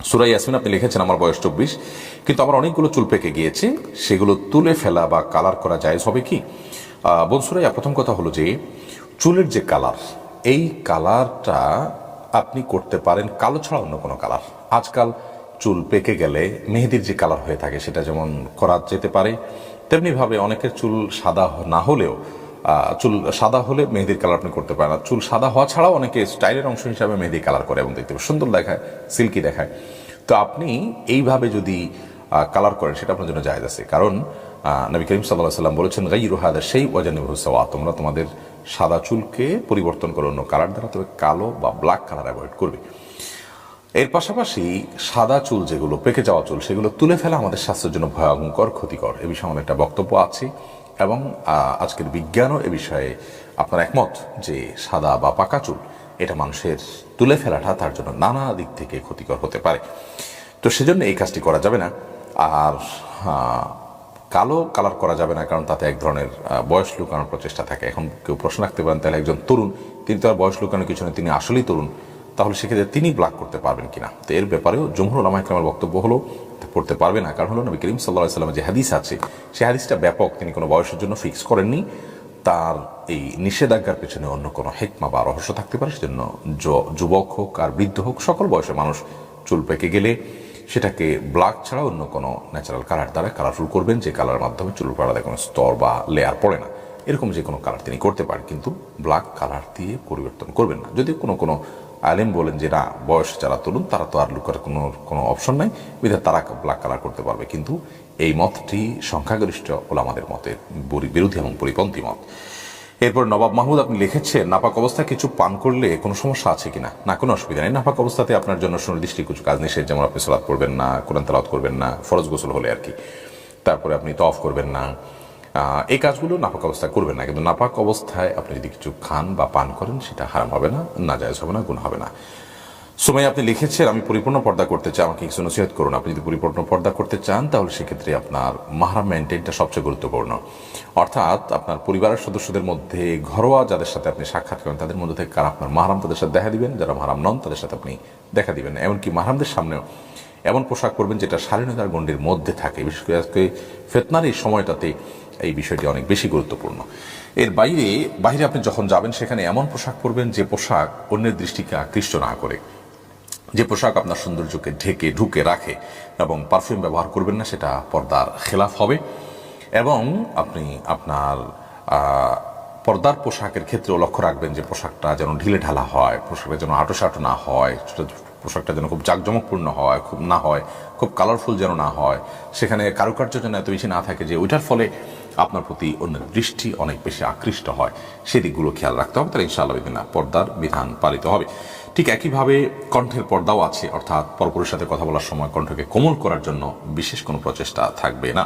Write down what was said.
সুরাই ইয়াসমিন আপনি লিখেছেন আমার বয়স চব্বিশ কিন্তু আমার অনেকগুলো চুল পেকে গিয়েছে সেগুলো তুলে ফেলা বা কালার করা যায় হবে কি? আহ, বোন সুরাইয়া প্রথম কথা হলো যে চুলের যে কালার এই কালারটা আপনি করতে পারেন কালো ছাড়া অন্য কোনো কালার আজকাল চুল পেকে গেলে মেহেদির যে কালার হয়ে থাকে সেটা যেমন করা যেতে পারে তেমনিভাবে অনেকের চুল সাদা না হলেও চুল সাদা হলে মেহেদির কালার আপনি করতে পারেন। চুল সাদা হওয়া ছাড়াও অনেকে স্টাইলের অংশ হিসাবে মেহেদি কালার করে এবং দেখতে সুন্দর দেখায় সিল্কি দেখায়। তো আপনি এইভাবে যদি কালার করেন, সেটা আপনার জন্য জায়জ আছে। কারণ নবী করিম সাল্লাহ সাল্লাম বলেছেন গাই রুহাদা সেই ওয়াজানি হুসাওয়া তোমরা তোমাদের সাদা চুলকে পরিবর্তন করে অন্য কালার দ্বারা, তবে কালো বা ব্ল্যাক কালার অ্যাভয়েড করবে। এর পাশাপাশি সাদা চুল যেগুলো, পেকে যাওয়া চুল, সেগুলো তুলে ফেলা আমাদের স্বাস্থ্যের জন্য ভয়ঙ্কর ক্ষতিকর। এ বিষয়ে আমাদের একটা বক্তব্য আছে। এবং আজকের বিজ্ঞানও এ বিষয়ে আপনার একমত যে সাদা বা পাকা চুল, এটা মানুষের তুলে ফেলাটা তার জন্য নানা দিক থেকে ক্ষতিকর হতে পারে। তো সেজন্য এই কাজটি করা যাবে না। আর কালো কালার করা যাবে না, কারণ তাতে এক ধরনের বয়স লুকানোর প্রচেষ্টা থাকে। এখন কেউ প্রশ্ন রাখতে পারেন, তাহলে একজন তরুণ, তিনি তো আর বয়স লুকানোর কিছু নেই, তিনি আসলেই তরুণ, তাহলে সেক্ষেত্রে তিনি ব্লাক করতে পারবেন কিনা? তো এর ব্যাপারেও জমহুর ওলামা বক্তব্য হলো পড়তে পারবে না। কারণ হলো নবী করিম সাল্লাহ সাল্লামের যে হাদিস আছে, সেই হাদিসটা ব্যাপক। তিনি কোনো বয়সের জন্য ফিক্স করেননি। তার এই নিষেধাজ্ঞার পেছনে অন্য কোনো হেকমা বা রহস্য থাকতে পারে। সেজন্য যুবক হোক আর বৃদ্ধ হোক, সকল বয়সের মানুষ চুল পেকে গেলে সেটাকে ব্ল্যাক ছাড়া অন্য কোনো ন্যাচারাল কালার দ্বারা কালারফুল করবেন। যে কালারের মাধ্যমে চুল পাড়াতে কোনো স্তর বা লেয়ার পড়ে না। এরকম যে কোনো কালার তিনি করতে পারেন, কিন্তু ব্ল্যাক কালার দিয়ে পরিবর্তন করবেন না। যদি কোনো কোনো আলেম বলেন যে, না, বয়স যারা তরুণ, তারা তো আর লুকার কোনো কোনো অপশন নাই। বিধায় তারা ব্ল্যাক কালার করতে পারবে। কিন্তু এই মতটি সংখ্যাগরিষ্ঠ ওলামাদের মতের বরি- বিরোধী এবং পরিপন্থী মত। এরপর নবাব মাহমুদ আপনি লিখেছেন, নাপাক অবস্থায় কিছু পান করলে কোনো সমস্যা আছে কিনা? না, কোনো অসুবিধা নেই। নাপাক অবস্থাতে আপনার জন্য সুনির্দিষ্ট কিছু কাজ নিষেধ, যেমন আপনি সালাদ করবেন না, কোরআন তালাত করবেন না, ফরজ গোসল হলে আর কি। তারপরে আপনি তফ করবেন না। এই কাজগুলো নাপাক অবস্থায় করবেন না, কিন্তু নাপাক অবস্থায় আপনি যদি কিছু খান বা পান করেন, সেটা হারাম হবে না না জায়জ হবে না গুণ হবে না। সময় আপনি লিখেছেন, আমি পরিপূর্ণ পর্দা করতে চাই, আমাকে কিছু নসিহত করুন। আপনি যদি পরিপূর্ণ পর্দা করতে চান, তাহলে সেক্ষেত্রে আপনার মাহারাম মেনটেনটা সবচেয়ে গুরুত্বপূর্ণ। অর্থাৎ আপনার পরিবারের সদস্যদের মধ্যে ঘরোয়া যাদের সাথে আপনি সাক্ষাৎ করেন, তাদের মধ্যে থেকে কারা আপনার মাহারাম তাদের সাথে দেখা দিবেন? যারা মাহারাম নন, তাদের সাথে আপনি দেখা দিবেন। এমনকি মাহারামদের সামনেও এমন পোশাক পরবেন, যেটা স্বাধীনতার গণ্ডির মধ্যে থাকে। বিশেষ করে আজকে ফেতনার এই সময়টাতে এই বিষয়টি অনেক বেশি গুরুত্বপূর্ণ। এর বাইরে বাইরে আপনি যখন যাবেন, সেখানে এমন পোশাক পরবেন যে পোশাক অন্যের দৃষ্টিকে আকৃষ্ট না করে। যে পোশাক আপনার সৌন্দর্যকে ঢেকে, ঢুকে রাখে এবং পারফিউম ব্যবহার করবেন না, সেটা পর্দার খেলাফ হবে। এবং আপনি আপনার পর্দার পোশাকের ক্ষেত্রেও লক্ষ্য রাখবেন যে পোশাকটা যেন ঢিলে ঢালা হয়, পোশাকটা যেন আটোসাটো না হয় পোশাকটা যেন খুব জাঁকজমকপূর্ণ হয়, খুব না হয়, খুব কালারফুল যেন না হয়। সেখানে কারুকার্য যেন এত বেশি না থাকে যে ওইটার ফলে আপনার প্রতি অন্যের দৃষ্টি অনেক বেশি আকৃষ্ট হয়। সেদিকগুলো খেয়াল রাখতে হবে। তাহলে ইনশাআল্লাহ বিভিন্ন পর্দার বিধান পালিত হবে। ঠিক একইভাবে কণ্ঠের পর্দাও আছে। অর্থাৎ পরপরের সাথে কথা বলার সময় কণ্ঠকে কোমল করার জন্য বিশেষ কোনো প্রচেষ্টা থাকবে না।